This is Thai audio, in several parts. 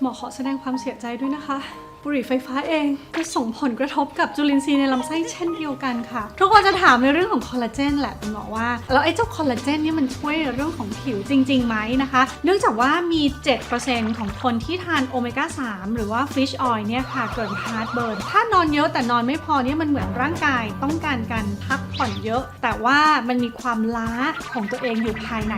หมอขอแสดงความเสียใจด้วยนะคะ บุหรี่ไฟฟ้าเองก็ส่งผลกระทบกับจุลินทรีย์ในลำไส้เช่นเดียวกันค่ะ ทุกคนจะถามในเรื่องของคอลลาเจนแหละคุณหมอว่า แล้วไอ้เจ้าคอลลาเจนนี่มันช่วยเรื่องของผิวจริงๆไหมนะคะ เนื่องจากว่ามี 7%ของคนที่ทานโอเมก้า 3 หรือว่าฟิชออยล์เนี่ยค่ะเกิดฮาร์ดเบิร์น ถ้านอนเยอะแต่นอนไม่พอเนี่ยมันเหมือนร่างกายต้องการการพักผ่อนเยอะ แต่ว่ามันมีความล้าของตัวเองอยู่ภายใน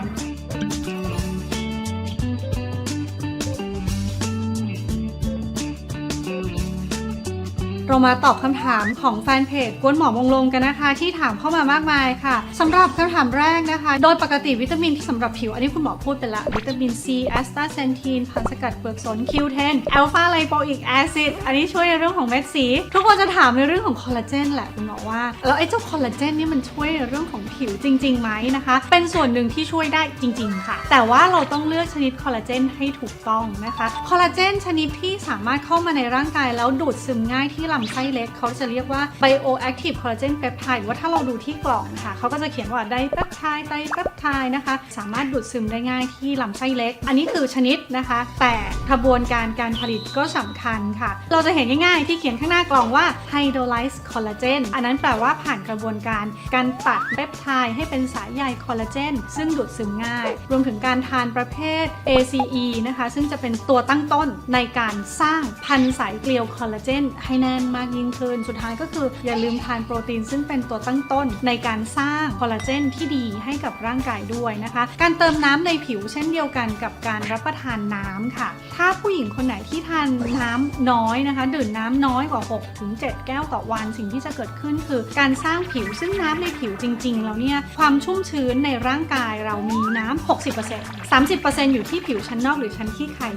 เรามาตอบคำถามของแฟนเพจกวนหมอมงลงกันนะคะ ที่ถามเข้ามามากมายค่ะสำหรับคำถามแรกนะคะ โดยปกติวิตามินที่สำหรับผิว อันนี้คุณหมอพูดไปละวิตามินซีแอสตาเซนทีนพันสกัดเปลือกสน Q10 อัลฟาไลโปอิกแอซิดอันนี้ช่วยในเรื่องของเม็ดสี ทุกคนจะถามในเรื่องของคอลลาเจนแหละคุณหมอว่าแล้วไอ้เจ้าคอลลาเจนนี่มันช่วยในเรื่องของผิวจริงๆไหมนะคะ เป็นส่วนหนึ่งที่ช่วยได้จริง ๆ ค่ะ แต่ว่าเราต้องเลือกชนิดคอลลาเจนให้ถูกต้องนะคะคอลลาเจนชนิดที่สามารถเข้ามาในร่างกายแล้วดูดซึมง่ายที่ลำไส้เล็กเขาจะเรียกว่า bioactive collagen peptide หรือว่าถ้าเราดูที่กล่องค่ะเขาก็จะเขียนว่าไดเปปไทด์ไดเปปไทด์นะคะ สามารถดูดซึมได้ง่ายที่ลำไส้เล็ก อันนี้คือชนิดนะคะ แต่กระบวนการการผลิตก็สำคัญค่ะ เราจะเห็นง่ายๆ ที่เขียนข้างหน้ากล่องว่า hydrolyzed collagen อันนั้นแปลว่าผ่านกระบวนการการตัดเปปไทด์ให้เป็นสายใยคอลลาเจนซึ่งดูดซึมง่าย รวมถึงการทานประเภท ACE นะคะ ซึ่งจะเป็นตัวตั้งต้นในการสร้างพันสายเกลียวคอลลาเจนให้แน่นมากยิ่งขึ้น สุดท้ายก็คืออย่าลืมทานโปรตีนซึ่งเป็นตัวตั้งต้นในการสร้างคอลลาเจนที่ดีให้กับร่างกายด้วยนะคะ การเติมน้ำในผิวเช่นเดียวกันกับการรับประทานน้ำค่ะ ถ้าผู้หญิงคนไหนที่ทานน้ำน้อยนะคะ ดื่มน้ำน้อยกว่า6ถึง7แก้วต่อวัน สิ่งที่จะเกิดขึ้นคือ การสร้างผิวซึ่งน้ำในผิวจริง ๆ แล้วเนี่ยความชุ่มชื้นในร่างกายเรามีน้ำ60% 30%อยู่ที่ผิวชั้นนอกหรือชั้นขี้ไข่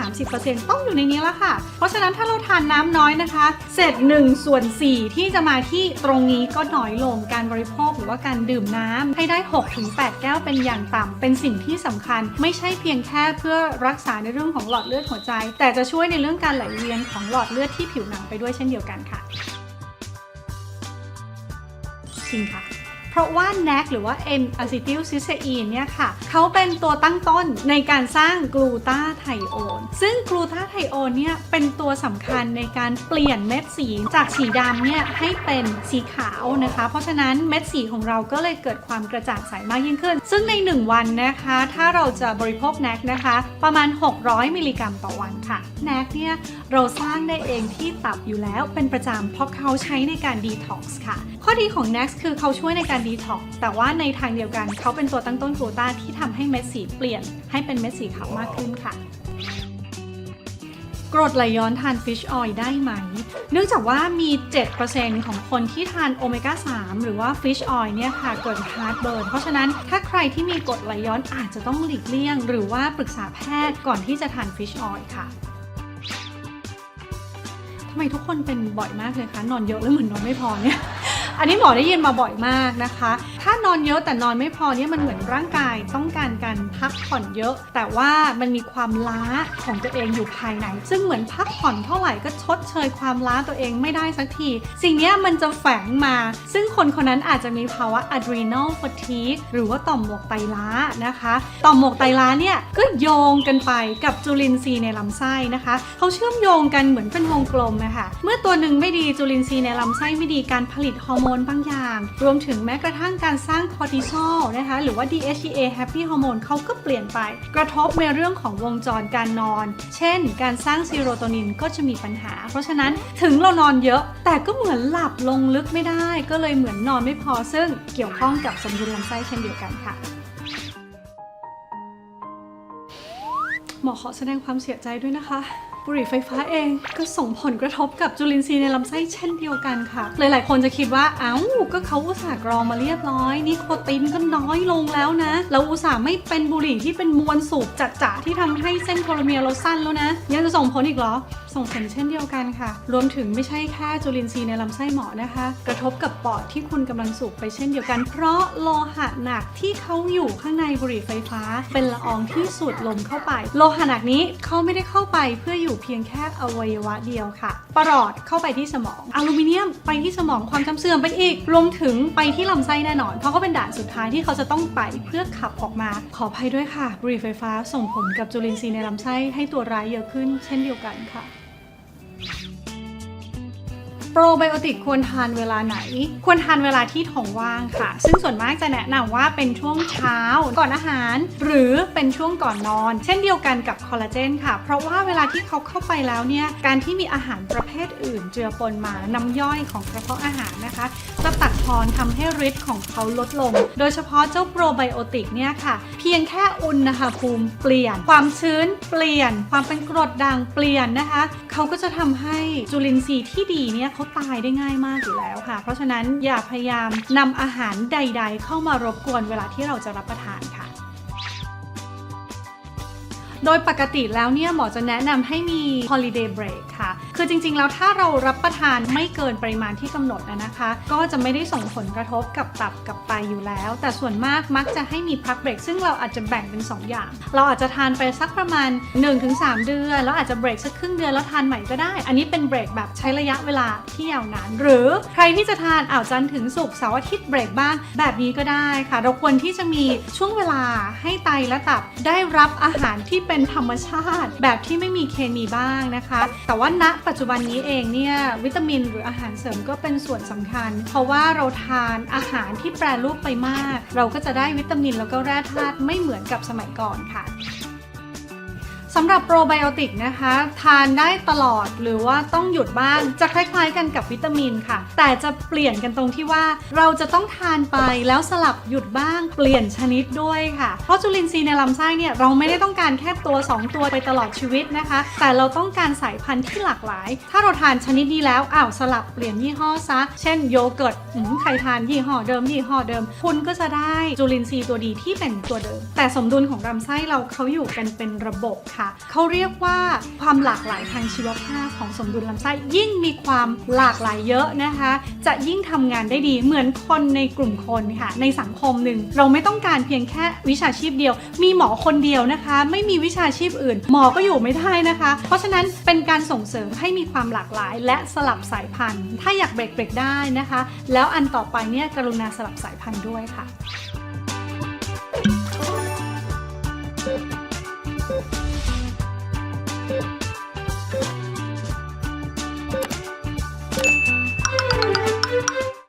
20-30%ต้องอยู่ในนี้แล้วค่ะ เพราะฉะนั้นถ้าเราทานน้ำน้อยนะคะเศษ1ส่วน 4 ที่จะมาที่ตรงนี้ก็น้อยลงการบริโภคหรือว่าการดื่มน้ำให้ได้ 6-8 แก้วเป็นอย่างต่ำเป็นสิ่งที่สำคัญ ไม่ใช่เพียงแค่เพื่อรักษาในเรื่องของหลอดเลือดหัวใจ แต่จะช่วยในเรื่องการไหลเวียนของหลอดเลือดที่ผิวหนังไปด้วยเช่นเดียวกันค่ะจริงค่ะ เพราะว่า NAC หรือว่า n a c e t y l c y s t e i n เนี่ยค่ะเขาเป็นตัวตั้งต้นในการสร้างกลูตาไทโอนซึ่งกลูตาไทโอนเนี่ยเป็นตัวสำคัญในการเปลี่ยนเม็ดสีจากสีดำเนี่ยให้เป็นสีขาวนะคะ เพราะฉะนั้นเม็ดสีของเราก็เลยเกิดความกระจ่างใสมากยิ่งขึ้น ซึ่งใน 1 วันนะคะ ถ้าเราจะบริโภค NAC นะคะ ประมาณ 600 มิลลิกรัมต่อวันค่ะ NAC เนี่ยเราสร้างได้เองที่ตับอยู่แล้วเป็นประจำเพราะเขาใช้ในการดีท็อกซ์ค่ะ ข้อดีของ NAX คือเขาช่วยในการดีท็อกซ์แต่ว่าในทางเดียวกันเขาเป็นตัวตั้งต้นกลูตาที่ทำให้เม็ดสีเปลี่ยนให้เป็นเม็ดสีขาวมากขึ้นค่ะกรดไหลย้อนทานฟิชออยล์ได้ไหม เนื่องจากว่ามี 7%ของคนที่ทานโอเมก้า 3 หรือว่าฟิชออยล์เนี่ยค่ะเกิดฮาร์ดเบิร์น เพราะฉะนั้นถ้าใครที่มีกรดไหลย้อนอาจจะต้องหลีกเลี่ยง หรือว่าปรึกษาแพทย์ก่อนที่จะทานฟิชออยล์ค่ะทำไมทุกคนเป็นบ่อยมากเลยคะ นอนเยอะแล้วเหมือนนอนไม่พอเนี่ย อันนี้หมอได้ยินมาบ่อยมากนะคะ ถ้านอนเยอะแต่นอนไม่พอเนี่ยมันเหมือนร่างกายต้องการการพักผ่อนเยอะ แต่ว่ามันมีความล้าของตัวเองอยู่ภายใน ซึ่งเหมือนพักผ่อนเท่าไหร่ก็ชดเชยความล้าตัวเองไม่ได้สักที สิ่งนี้มันจะแฝงมา ซึ่งคนคนนั้นอาจจะมีภาวะ adrenal fatigue หรือว่าต่อมหมวกไตล้านะคะ ต่อมหมวกไตล้าเนี่ยก็โยงกันไปกับจุลินทรีย์ในลำไส้นะคะเขาเชื่อมโยงกันเหมือนเป็นวงกลมนะคะเมื่อตัวหนึ่งไม่ดีจุลินทรีย์ในลำไส้ไม่ดีการผลิตฮอร์โมนบางอย่าง รวมถึงแม้กระทั่งการการสร้างคอร์ติซอลนะคะหรือว่า DHEA happy hormone เขาก็เปลี่ยนไป กระทบในเรื่องของวงจรการนอน เช่น การสร้างซีโรโทนินก็จะมีปัญหา เพราะฉะนั้นถึงเรานอนเยอะ แต่ก็เหมือนหลับลงลึกไม่ได้ ก็เลยเหมือนนอนไม่พอซึ่งเกี่ยวข้องกับสมดุลลำไส้เช่นเดียวกันค่ะหมอขอแสดงความเสียใจด้วยนะคะ บุหรี่ไฟฟ้าเองก็ส่งผลกระทบกับจุลินทรีย์ในลำไส้เช่นเดียวกันค่ะ หลาย ๆ คนจะคิดว่า เอ้า ก็เขาอุตส่าห์กรองมาเรียบร้อย นิโคตินก็น้อยลงแล้วนะ เราอุตส่าห์ไม่เป็นบุหรี่ที่เป็นมวลสูบจัดๆที่ทำให้เส้นโทรเมียร์เราสั้นแล้วนะ ยังจะส่งผลอีกเหรอ ส่งผลเช่นเดียวกันค่ะ รวมถึงไม่ใช่แค่จุลินทรีย์ในลำไส้หมอนะคะ กระทบกับปอดที่คุณกำลังสูบไปเช่นเดียวกัน เพราะโลหะหนักที่เขาอยู่ข้างในบุหรี่ไฟฟ้า เป็นละอองที่สูดลมเข้าไป โลหะหนักนี้เขาไม่ได้เข้าไปเพื่ออยู่เพียงแค่อวัยวะเดียวค่ะ ปรอดเข้าไปที่สมอง อลูมิเนียมไปที่สมองความจำเสื่อมไปอีก รวมถึงไปที่ลำไส้แน่นอน เพราะเขาเป็นด่านสุดท้ายที่เขาจะต้องไปเพื่อขับออกมา ขออภัยด้วยค่ะบุหรี่ไฟฟ้าส่งผลกับจุลินทรีย์ในลำไส้ให้ตัวร้ายเยอะขึ้นเช่นเดียวกันค่ะ โปรไบโอติกควรทานเวลาไหน ควรทานเวลาที่ท้องว่างค่ะ ซึ่งส่วนมากจะแนะนำว่าเป็นช่วงเช้าก่อนอาหาร หรือเป็นช่วงก่อนนอน เช่นเดียวกันกับคอลลาเจนค่ะ เพราะว่าเวลาที่เขาเข้าไปแล้วเนี่ยการที่มีอาหารประเภทอื่น เจือปนมาน้ำย่อยของกระเพาะอาหารนะคะจะตัดทอนทำให้ฤทธิ์ของเขาลดลง โดยเฉพาะเจ้าโปรไบโอติกเนี่ยค่ะ เพียงแค่อุณหภูมิเปลี่ยน ความชื้นเปลี่ยน ความเป็นกรดด่างเปลี่ยนนะคะ เขาก็จะทำให้จุลินทรีย์ที่ดีเนี่ยเขาตายได้ง่ายมากอยู่แล้วค่ะ เพราะฉะนั้นอย่าพยายามนำอาหารใด ๆ เข้ามารบกวนเวลาที่เราจะรับประทานค่ะโดยปกติแล้วเนี่ยหมอจะแนะนำให้มี holiday break ค่ะ คือจริงๆ แล้วถ้าเรารับประทานไม่เกินปริมาณที่กำหนดนะคะ ก็จะไม่ได้ส่งผลกระทบกับตับกับไตอยู่แล้ว แต่ส่วนมากมักจะให้มีพักเบรกซึ่งเราอาจจะแบ่งเป็น 2 อย่าง เราอาจจะทานไปสักประมาณ 1-3 เดือน แล้วอาจจะเบรกสักครึ่งเดือนแล้วทานใหม่ก็ได้ อันนี้เป็นเบรกแบบใช้ระยะเวลาที่ยาวนาน หรือใครที่จะทานอ่าวจันถึงศุกเสาร์อาทิตย์เบรกบ้างแบบนี้ก็ได้ค่ะ เราควรที่จะมีช่วงเวลาให้ไตและตับได้รับอาหารที่เป็นธรรมชาติ แบบที่ไม่มีเคมีบ้างนะคะ แต่ว่าณปัจจุบันนี้เองเนี่ยวิตามินหรืออาหารเสริมก็เป็นส่วนสำคัญ เพราะว่าเราทานอาหารที่แปรรูปไปมาก เราก็จะได้วิตามินแล้วก็แร่ธาตุไม่เหมือนกับสมัยก่อนค่ะ สำหรับโปรไบโอติกนะคะ ทานได้ตลอดหรือว่าต้องหยุดบ้างจะคล้ายๆกันกับวิตามินค่ะ แต่จะเปลี่ยนกันตรงที่ว่า เราจะต้องทานไปแล้วสลับหยุดบ้าง เปลี่ยนชนิดด้วยค่ะ เพราะจุลินทรีย์ในลำไส้เนี่ยเราไม่ได้ต้องการแค่ตัว 2 ตัวไปตลอดชีวิตนะคะ แต่เราต้องการสายพันธุ์ที่หลากหลาย ถ้าเราทานชนิดนี้แล้วอ้าวสลับเปลี่ยนยี่ห้อซะเช่นโยเกิร์ตอืมใครทานยี่ห้อเดิมยี่ห้อเดิม คุณก็จะได้จุลินทรีย์ตัวดีที่เป็นตัวเดิม แต่สมดุลของลำไส้เราเขาอยู่กันเป็นระบบค่ะเขาเรียกว่าความหลากหลายทางชีวภาพของสมดุลลำไส้ยิ่งมีความหลากหลายเยอะนะคะ จะยิ่งทำงานได้ดีเหมือนคนในกลุ่มคนค่ะ ในสังคมหนึ่งเราไม่ต้องการเพียงแค่วิชาชีพเดียว มีหมอคนเดียวนะคะ ไม่มีวิชาชีพอื่น หมอก็อยู่ไม่ได้นะคะ เพราะฉะนั้นเป็นการส่งเสริมให้มีความหลากหลาย และสลับสายพันธุ์ ถ้าอยากเบรกเบรกได้นะคะ แล้วอันต่อไปเนี่ยกรุณาสลับสายพันธุ์ด้วยค่ะ